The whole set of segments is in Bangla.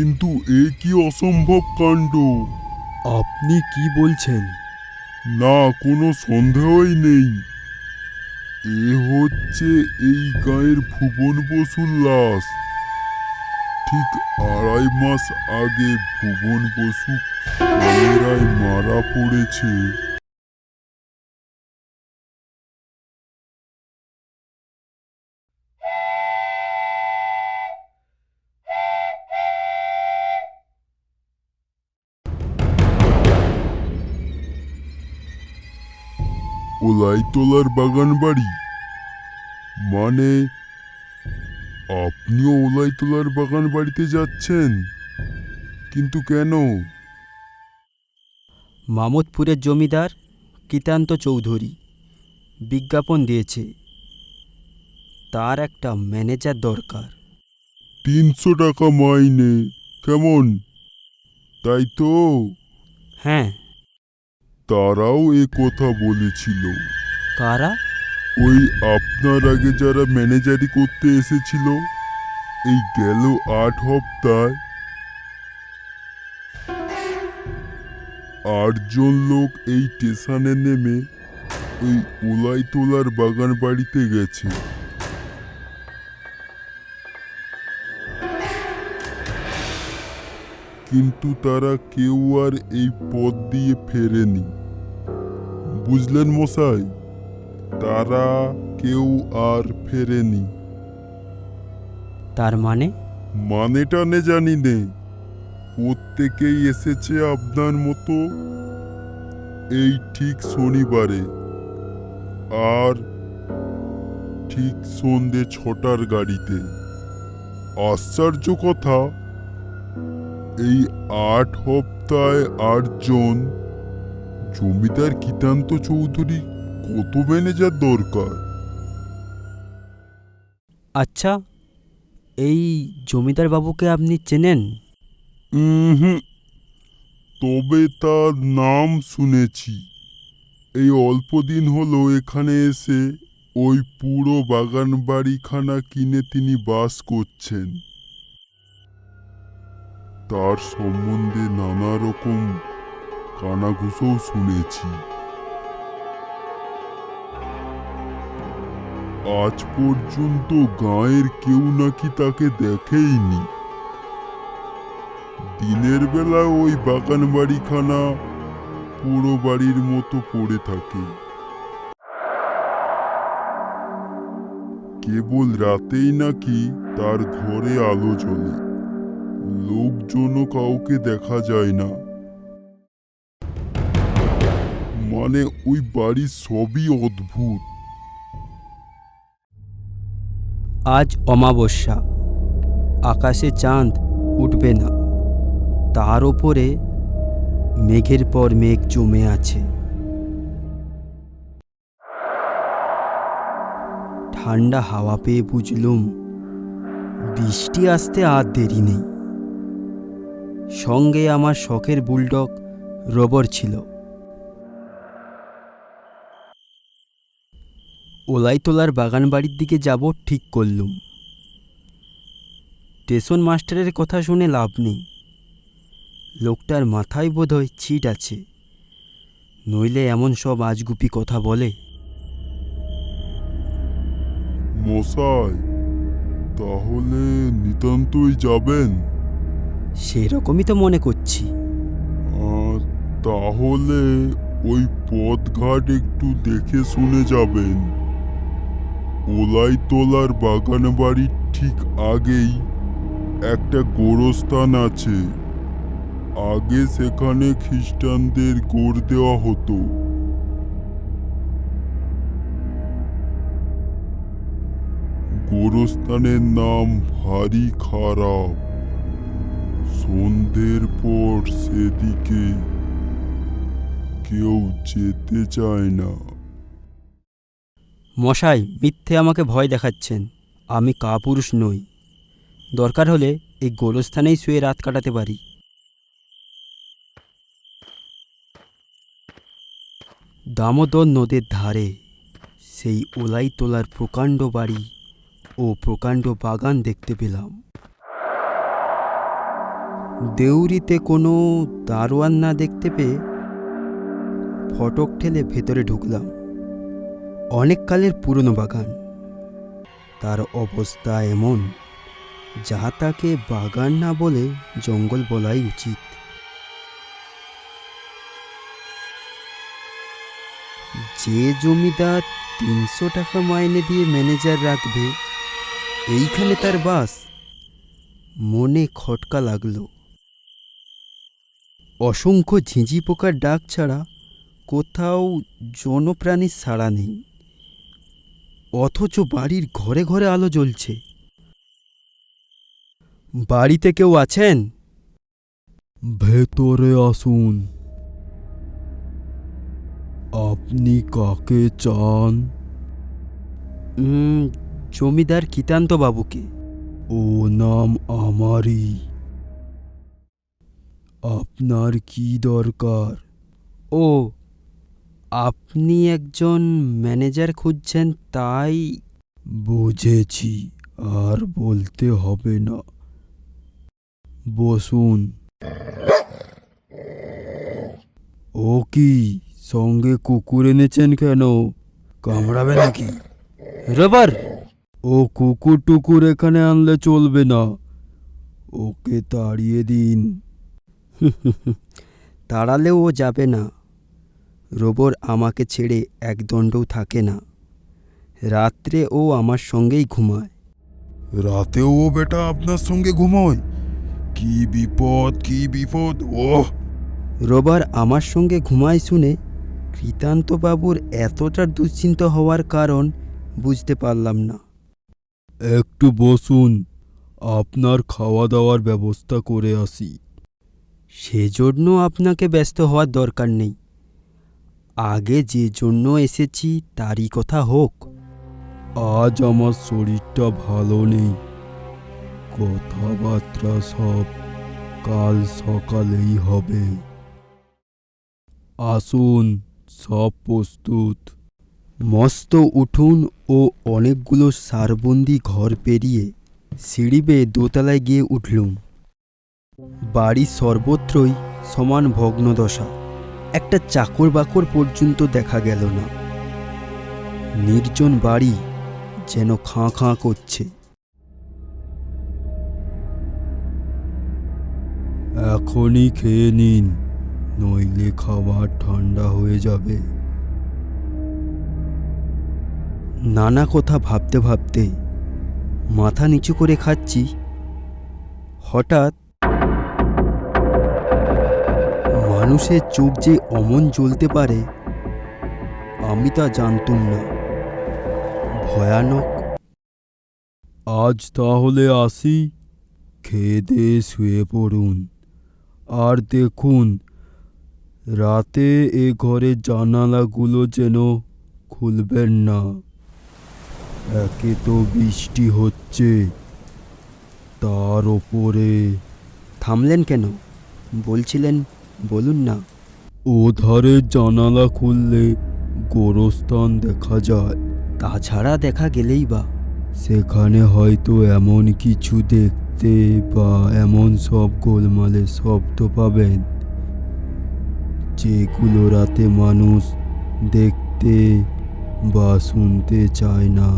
কিন্তু এ কি অসম্ভব কাণ্ড? আপনি কি বলছেন? না কোনো সন্দেহই নেই। এ হচ্ছে এই গায়ের ভুবন বসুর লাশ। ঠিক আড়াই মাস আগে ভুবন বসু মারা পড়েছে। ওলাইতলার বাগান বাড়ি। মানে আপনিও ওলাইতলার বাগান বাড়িতে যাচ্ছেন? কিন্তু কেন? মামদপুরের জমিদার কিতান্ত চৌধুরী বিজ্ঞাপন দিয়েছে। তার একটা ম্যানেজার দরকার। তিনশো টাকা মাইনে কেমন? তাই তো? হ্যাঁ তারাও এ কথা বলেছিল। কারা? ওই আপনার আগে যারা ম্যানেজারি করতে এসেছিল এই গেল আট হপ্তায়। আটজন লোক এই স্টেশনে নেমে ওই উলাইতলার বাগান বাড়িতে গেছে। কিন্তু তারা কেউ আর এই পথ দিয়ে ফেরেনি। বুঝলেন মশাই? তারা কেউ আর ফেরেনি। তার মানে? মানেটা নে জানি নে। প্রত্যেকেই এসেছে আপনার মতো। এই ঠিক শনিবারে। আর ঠিক সন্ধে ছটার গাড়িতে। আশ্চর্য কথা। এই আট হপ্তায় আটজন। জমিদার কিতান্ত চৌধুরী কত ম্যানেজার দরকার? আচ্ছা এই জমিদার বাবুকে আপনি চেনেন? হুম তবে তার নাম শুনেছি। এই অল্প দিন হলো এখানে এসে ওই পুরো বাগান বাড়িখানা কিনে তিনি বাস করছেন। তার সম্বন্ধে নানা রকম কানাঘুষোও শুনেছি। আজ পর্যন্ত গাঁয়ের কেউ নাকি তাকে দেখেইনি। দিনের বেলা ওই বাগান বাড়িখানা পুরো বাড়ির মতো পড়ে থাকে। কেবল রাতেই নাকি তার ঘরে আলো জ্বলে। লোকজনও কাউকে দেখা যায় না। মানে ওই বাড়ির সবই অদ্ভুত। আজ অমাবস্যা। আকাশে চাঁদ উঠবে না। তার ওপরে মেঘের পর মেঘ জমে আছে। ঠান্ডা হাওয়া পেয়ে বুঝলুম, বৃষ্টি আসতে আর দেরি নেই। সঙ্গে আমার শখের বুলডগ রবর ছিল। ওলাইতলার বাগান বাড়ির দিকে যাব ঠিক করলুম। স্টেশন মাস্টারের কথা শুনে লাভ নেই। লোকটার মাথায় বোধহয় ছিট আছে। নইলে এমন সব আজগুপি কথা বলে। মশাই, তাহলে নিতান্তই যাবেন? সেরকমই তো মনে করছি। তাহলে ওই পথঘাট একটু দেখে শুনে যাবেন। ওলাই তোলার বাগান বাড়ির ঠিক আগেই একটা গোরস্থান আছে। আগে সেখানে খ্রিস্টানদের গোর দেওয়া হতো। গোরস্থানের নাম ভারী খারাপ সন্ধ্যের পর সেদিকে কেউ যেতে চায় না। মশাই, মিথ্যে আমাকে ভয় দেখাচ্ছেন। আমি কাপুরুষ নই। দরকার হলে এই গোলস্থানেই শুয়ে রাত কাটাতে পারি। দামোদর নদের ধারে সেই ওলাই তোলার প্রকাণ্ড বাড়ি ও প্রকাণ্ড বাগান দেখতে পেলাম। দেউরিতে কোনো দারোয়ান না দেখতে পেয়ে ফটক ঠেলে ভেতরে ঢুকলাম। অনেক কালের পুরনো বাগান। তার অবস্থা এমন যা তাকে বাগান না বলে জঙ্গল বলাই উচিত। যে জমিদার তিনশো টাকা মাইনে দিয়ে ম্যানেজার রাখবে, এইখানে তার বাস। মনে খটকা লাগল। অসংখ্য ঝিঁঝি পোকার ডাক ছাড়া কোথাও জনপ্রাণীর সাড়া নেই। অথচ বাড়ির ঘরে ঘরে আলো জ্বলছে। বাড়িতে কেউ আছেন? ভেতরে আসুন। আপনি কাকে চান? জমিদার কিতান্ত বাবুকে ও নাম আমারই। আপনার কি দরকার? ও আপনি একজন ম্যানেজার খুঁজছেন তাই? বুঝেছি আর বলতে হবে না। বসুন। ও কি সঙ্গে কুকুর এনেছেন কেন? কামড়াবে নাকি? রবার ও কুকুর টুকুর এখানে আনলে চলবে না। ওকে তাড়িয়ে দিন। তাড়ালেও ও যাবে না। রোবর আমাকে ছেড়ে এক দণ্ডও থাকে না। রাত্রে ও আমার সঙ্গেই ঘুমায়। রাতেও ও বেটা আপনার সঙ্গে ঘুমোয়? কি বিপদ কি বিপদ ও রোবার আমার সঙ্গে ঘুমায় শুনে কৃতান্তবাবুর এতটা দুশ্চিন্ত হওয়ার কারণ বুঝতে পারলাম না। একটু বসুন আপনার খাওয়া দাওয়ার ব্যবস্থা করে আসি। সেজন্য আপনাকে ব্যস্ত হওয়ার দরকার নেই। আগে যে জন্য এসেছি তারই কথা হোক। আজ আমার শরীরটা ভালো নেই। কথাবার্তা সব কাল সকালেই হবে। আসুন সব প্রস্তুত। মস্ত উঠুন ও অনেকগুলো সারবন্দি ঘর পেরিয়ে সিঁড়ি বেয়ে দোতলায় গিয়ে উঠলুম। বাড়ির সর্বত্রই সমান ভগ্নদশা। একটা চাকর বাকর পর্যন্ত দেখা গেল না। নির্জন বাড়ি যেন খাঁ খাঁ করছে। এখনই খেয়ে নিন, নইলে খাবার ঠান্ডা হয়ে যাবে। নানা কথা ভাবতে ভাবতে মাথা নিচু করে খাচ্ছি। হঠাৎ মানুষের চোখ যে অমন জ্বলতে পারে, আমি তা জানতুম না। ভয়ানক। আজ তাহলে আসি, খেয়ে শুয়ে পড়ুন। আর দেখুন, রাতে এ ঘরের জানালাগুলো যেন খুলবেন না। একে তো বৃষ্টি হচ্ছে। তার ওপরে থামলেন কেন? বলছিলেন বলুন না। ও ধারের জানালা খুললে গোরস্থান দেখা যায়। তাছাড়া দেখা গেলেই বা। সেখানে হয়তো এমন কিছু দেখতে বা এমন সব গোলমালের শব্দ পাবেন যেগুলো রাতে মানুষ দেখতে বা শুনতে চায় না।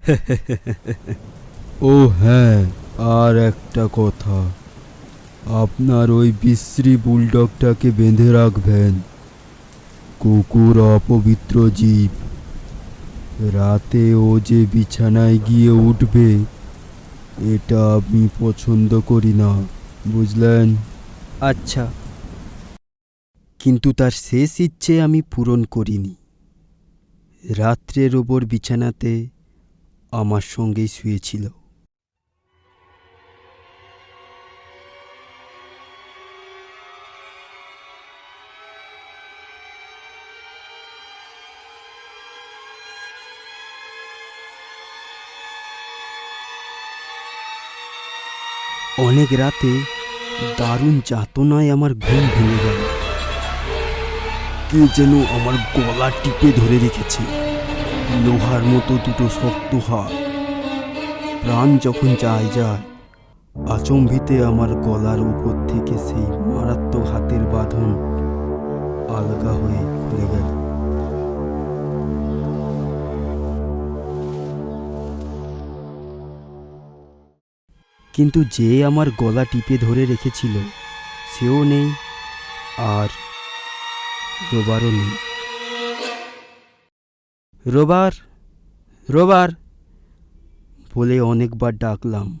ও হ্যাঁ আর একটা কথা। আপনার ওই বিশ্রী বুলডগটাকে বেঁধে রাখবেন। কুকুর অপবিত্র জীব। রাতে ও যে বিছানায় গিয়ে উঠবে, এটা আমি পছন্দ করি না, বুঝলেন? আচ্ছা। কিন্তু তার শেষ ইচ্ছে আমি পূরণ করিনি। রাত্রের ওপর বিছানাতে আমার সঙ্গেই শুয়েছিল। অনেক রাতে দারুণ যাতনায় আমার ঘুম ভেঙে গেল। কে যেন আমার গলা টিপে ধরে রেখেছে। লোহার মতো দুটো শক্ত হাত। প্রাণ যখন যায় যায় আচম্বিতে আমার গলার উপর থেকে সেই মারাত্মক হাতের বাঁধন আলগা হয়ে খুলে গেল। কিন্তু যে আমার গলা টিপে ধরে রেখেছিল, সেও নেই আর রোবারও নেই। রোবার রোবার, বলে অনেকবার ডাকলাম।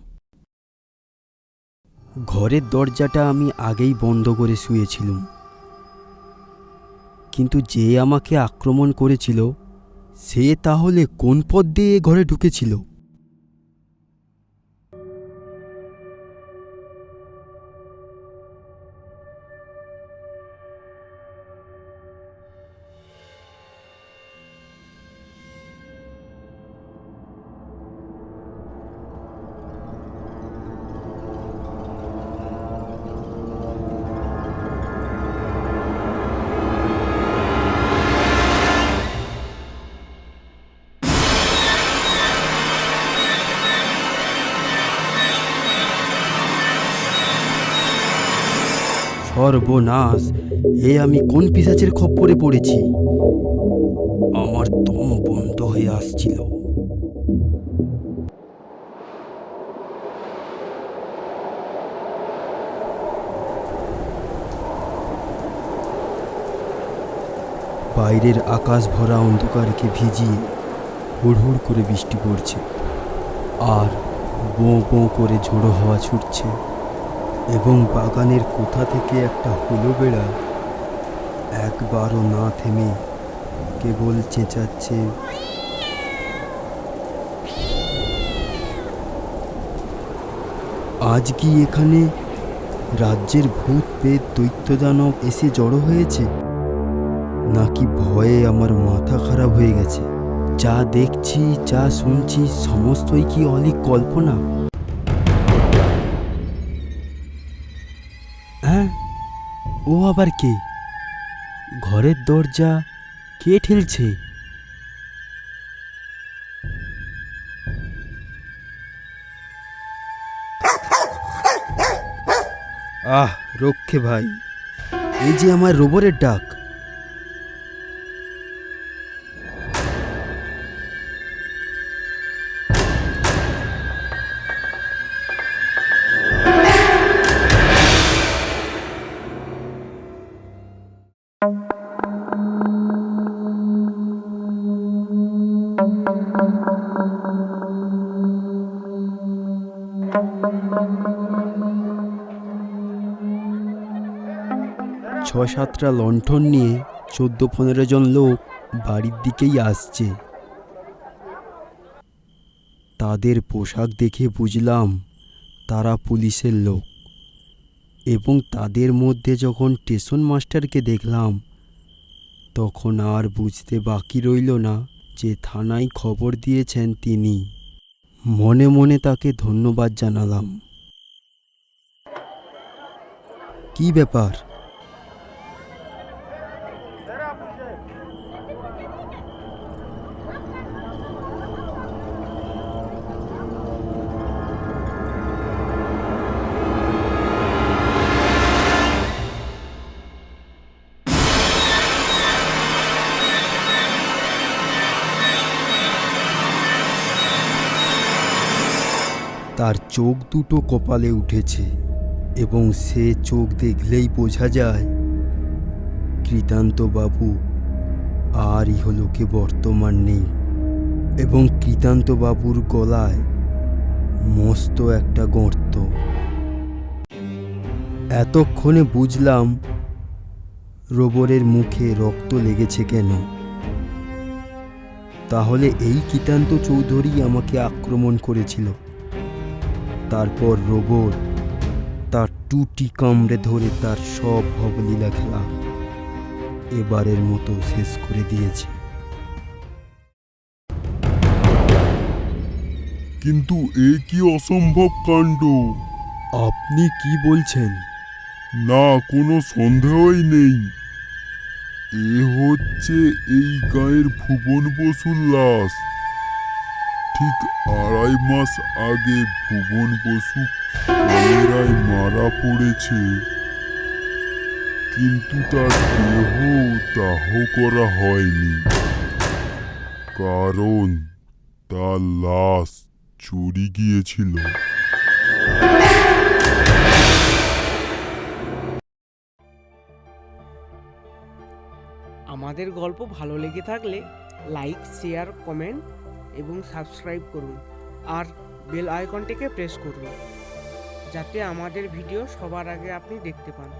ঘরের দরজাটা আমি আগেই বন্ধ করে শুয়েছিলুম। কিন্তু যে আমাকে আক্রমণ করেছিল, সে তাহলে কোন পথ দিয়ে ঘরে ঢুকেছিল? সর্বনাশ। এ আমি কোন পিসাচের খপ্পরে পড়েছি? আমার দম বন্ধ হয়ে আসছিল। বাইরের আকাশ ভরা অন্ধকারকে ভিজিয়ে হুড়হুড় করে বৃষ্টি পড়ছে। আর বোঁ বোঁ করে ঝোড়ো হাওয়া ছুটছে। এবং বাগানের কোথা থেকে একটা হুলো বেড়া একবারও না থেমে কেবল চেঁচাচ্ছে। আজ কি এখানে রাজ্যের ভূত পেট দৈত্যদানব এসে জড়ো হয়েছে? নাকি ভয়ে আমার মাথা খারাপ হয়ে গেছে? যা দেখছি, যা শুনছি, সমস্তই কি অলিক কল্পনা? ও আবার কে? ঘরের দরজা কে ঠেলছে? আহ, রক্ষে ভাই, এই যে আমার রোবরের ডাক। ছ সাতটা লণ্ঠন নিয়ে চোদ্দ পনেরো জন লোক বাড়ির দিকেই আসছে। তাদের পোশাক দেখে বুঝলাম তারা পুলিশের লোক এবং তাদের মধ্যে যখন স্টেশন মাস্টারকে দেখলাম, তখন আর বুঝতে বাকি রইল না যে থানায় খবর দিয়েছেন তিনি। মনে মনে তাকে ধন্যবাদ জানালাম। কি ব্যাপার? তার চোখ দুটো কপালে উঠেছে এবং সে চোখ দেখলেই বোঝা যায় কৃতান্ত বাবু আর ইহলোকে বর্তমান নেই। এবং কৃতান্ত বাবুর গলায় মস্ত একটা গর্ত। এতক্ষণে বুঝলাম রোবরের মুখে রক্ত লেগেছে কেন। তাহলে এই কৃতান্ত চৌধুরী আমাকে আক্রমণ করেছিল। তারপর রোবট তার টুটি কামড়ে ধরে তার সব ভবলীলা খেলা এবারের মতো শেষ করে দিয়েছে। কিন্তু এ কি অসম্ভব কাণ্ড? আপনি কি বলছেন? না কোনো সন্দেহই নেই। এ হচ্ছে এই গায়ের ভুবন বসুর লাশ। ঠিক আড়াই মাস আগে ভুবন বসু কলেরায় মারা পড়েছে। কিন্তু তার দেহ দাহ করা হয়নি। কারণ তার লাশ চুরি গিয়েছিল। আমাদের গল্প ভালো লেগে থাকলে লাইক, শেয়ার, কমেন্ট এবং সাবস্ক্রাইব করুন আর বেল আইকনটিকে প্রেস করুন, যাতে আমাদের ভিডিও সবার আগে আপনি দেখতে পান।